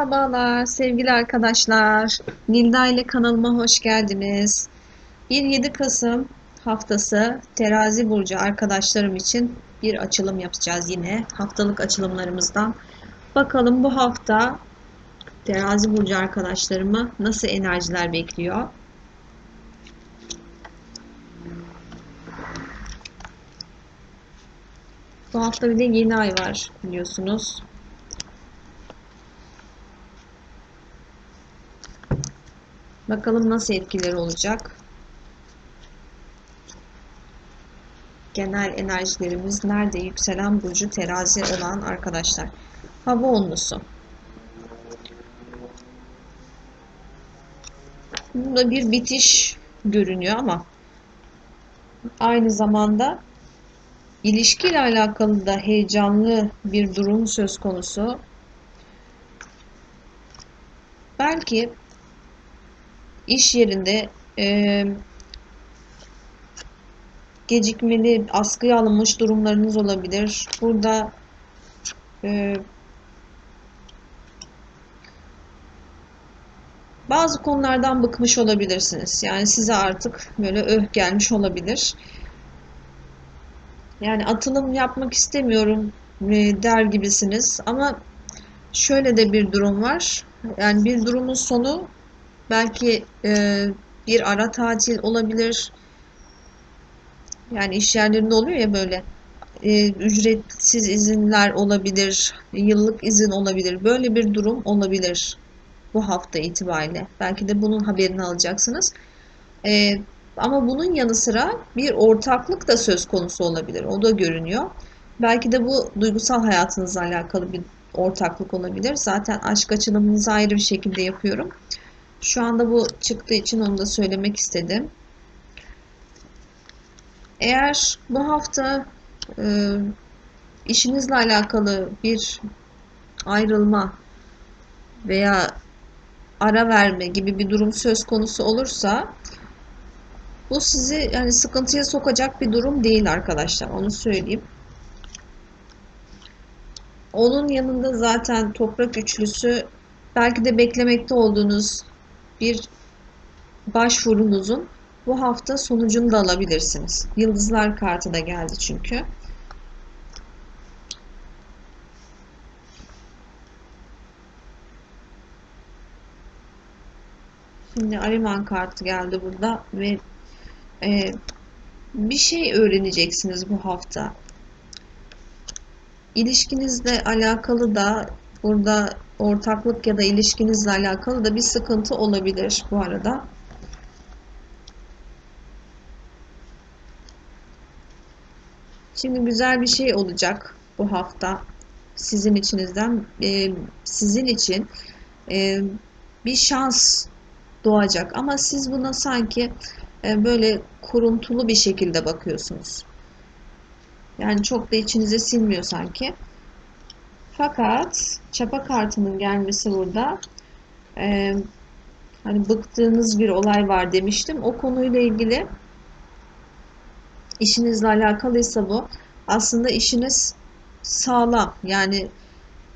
Merhabalar sevgili arkadaşlar. Nilda ile kanalıma hoş geldiniz. 1-7 Kasım haftası Terazi burcu arkadaşlarım için bir açılım yapacağız yine haftalık açılımlarımızdan. Bakalım bu hafta Terazi burcu arkadaşlarımı nasıl enerjiler bekliyor? Bu hafta bir de yeni ay var biliyorsunuz. Bakalım nasıl etkileri olacak. Genel enerjilerimiz nerede? Yükselen burcu terazi olan arkadaşlar. Hava onlusu. Burada bir bitiş görünüyor ama aynı zamanda ilişkiyle alakalı da heyecanlı bir durum söz konusu. Belki iş yerinde e, gecikmeli askıya alınmış durumlarınız olabilir. Burada e, bazı konulardan bıkmış olabilirsiniz. Yani size artık böyle öh gelmiş olabilir. Yani atılım yapmak istemiyorum e, der gibisiniz. Ama şöyle de bir durum var. Yani bir durumun sonu belki e, bir ara tatil olabilir. Yani iş yerlerinde oluyor ya böyle e, ücretsiz izinler olabilir, yıllık izin olabilir. Böyle bir durum olabilir bu hafta itibariyle. Belki de bunun haberini alacaksınız. E, ama bunun yanı sıra bir ortaklık da söz konusu olabilir. O da görünüyor. Belki de bu duygusal hayatınızla alakalı bir ortaklık olabilir. Zaten aşk açılımınızı ayrı bir şekilde yapıyorum. Şu anda bu çıktığı için onu da söylemek istedim. Eğer bu hafta e, işinizle alakalı bir ayrılma veya ara verme gibi bir durum söz konusu olursa bu sizi yani sıkıntıya sokacak bir durum değil arkadaşlar. Onu söyleyeyim. Onun yanında zaten toprak üçlüsü belki de beklemekte olduğunuz bir başvurunuzun bu hafta sonucunu da alabilirsiniz. Yıldızlar kartı da geldi çünkü. Şimdi Ariman kartı geldi burada ve e, bir şey öğreneceksiniz bu hafta. İlişkinizle alakalı da burada ortaklık ya da ilişkinizle alakalı da bir sıkıntı olabilir bu arada. Şimdi güzel bir şey olacak bu hafta sizin içinizden e, sizin için e, bir şans doğacak ama siz buna sanki e, böyle kuruntulu bir şekilde bakıyorsunuz. Yani çok da içinize sinmiyor sanki. Fakat çapa kartının gelmesi burada e, hani bıktığınız bir olay var demiştim. O konuyla ilgili işinizle alakalıysa bu aslında işiniz sağlam yani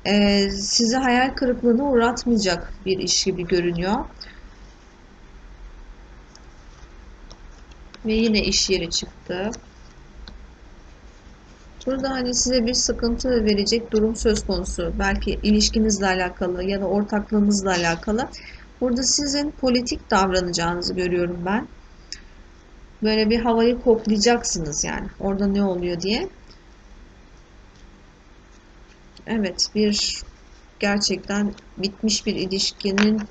e, sizi hayal kırıklığına uğratmayacak bir iş gibi görünüyor. Ve yine iş yeri çıktı. Burada hani size bir sıkıntı verecek durum söz konusu. Belki ilişkinizle alakalı ya da ortaklığınızla alakalı. Burada sizin politik davranacağınızı görüyorum ben. Böyle bir havayı koklayacaksınız yani. Orada ne oluyor diye. Evet bir gerçekten bitmiş bir ilişkinin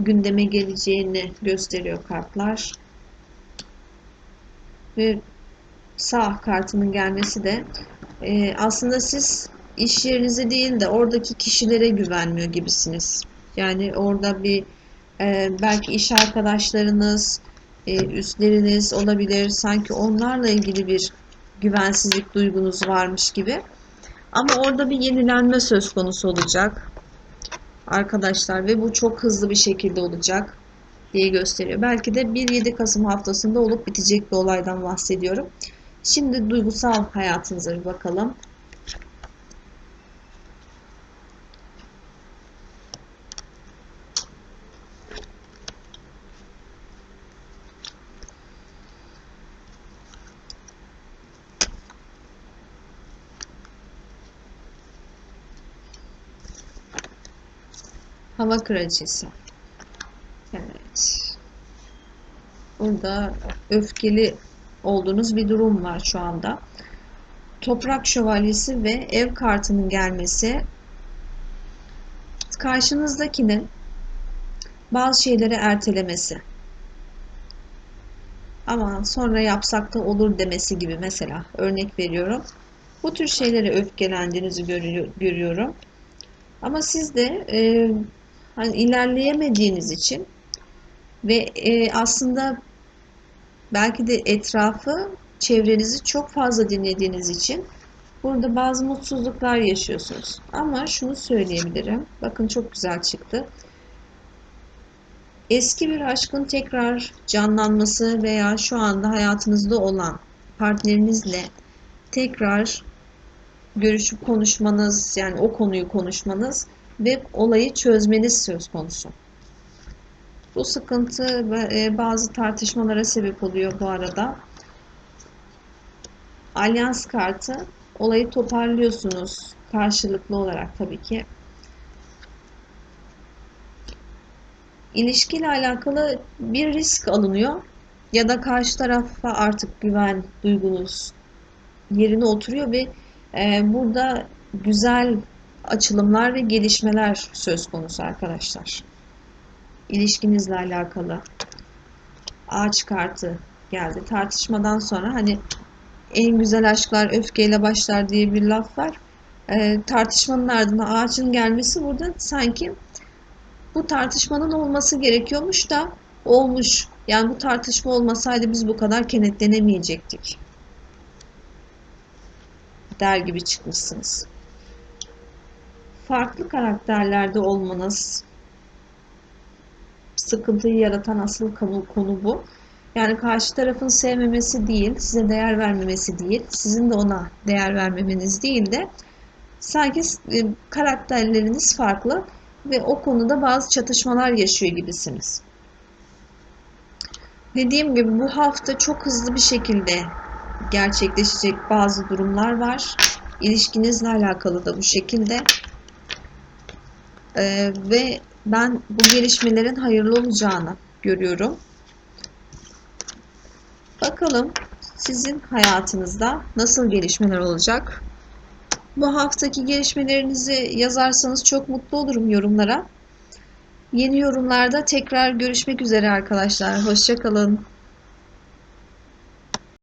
gündeme geleceğini gösteriyor kartlar. Ve sağ kartının gelmesi de e, aslında siz iş yerinize değil de oradaki kişilere güvenmiyor gibisiniz. Yani orada bir e, belki iş arkadaşlarınız, e, üstleriniz olabilir. Sanki onlarla ilgili bir güvensizlik duygunuz varmış gibi. Ama orada bir yenilenme söz konusu olacak arkadaşlar ve bu çok hızlı bir şekilde olacak diye gösteriyor. Belki de 1-7 Kasım haftasında olup bitecek bir olaydan bahsediyorum. Şimdi duygusal hayatınıza bir bakalım. Hava kraliçesi. Evet. Burada öfkeli olduğunuz bir durum var şu anda. Toprak şövalyesi ve ev kartının gelmesi karşınızdakinin bazı şeyleri ertelemesi. Ama sonra yapsak da olur demesi gibi mesela örnek veriyorum. Bu tür şeylere öfkelendiğinizi görüyorum. Ama siz de e, hani ilerleyemediğiniz için ve e, aslında belki de etrafı, çevrenizi çok fazla dinlediğiniz için burada bazı mutsuzluklar yaşıyorsunuz. Ama şunu söyleyebilirim. Bakın çok güzel çıktı. Eski bir aşkın tekrar canlanması veya şu anda hayatınızda olan partnerinizle tekrar görüşüp konuşmanız, yani o konuyu konuşmanız ve olayı çözmeniz söz konusu. Bu sıkıntı ve bazı tartışmalara sebep oluyor bu arada. Alyans kartı olayı toparlıyorsunuz karşılıklı olarak tabii ki. İlişkiyle alakalı bir risk alınıyor ya da karşı tarafa artık güven duygunuz yerine oturuyor ve e, burada güzel açılımlar ve gelişmeler söz konusu arkadaşlar. İlişkinizle alakalı ağaç kartı geldi. Tartışmadan sonra hani en güzel aşklar öfkeyle başlar diye bir laf var. E, tartışmanın ardından ağacın gelmesi burada sanki bu tartışmanın olması gerekiyormuş da olmuş. Yani bu tartışma olmasaydı biz bu kadar kenetlenemeyecektik. Der gibi çıkmışsınız. Farklı karakterlerde olmanız sıkıntıyı yaratan asıl konu, bu. Yani karşı tarafın sevmemesi değil, size değer vermemesi değil, sizin de ona değer vermemeniz değil de sanki e, karakterleriniz farklı ve o konuda bazı çatışmalar yaşıyor gibisiniz. Dediğim gibi bu hafta çok hızlı bir şekilde gerçekleşecek bazı durumlar var. İlişkinizle alakalı da bu şekilde. Ee, ve ben bu gelişmelerin hayırlı olacağını görüyorum. Bakalım sizin hayatınızda nasıl gelişmeler olacak? Bu haftaki gelişmelerinizi yazarsanız çok mutlu olurum yorumlara. Yeni yorumlarda tekrar görüşmek üzere arkadaşlar. Hoşçakalın.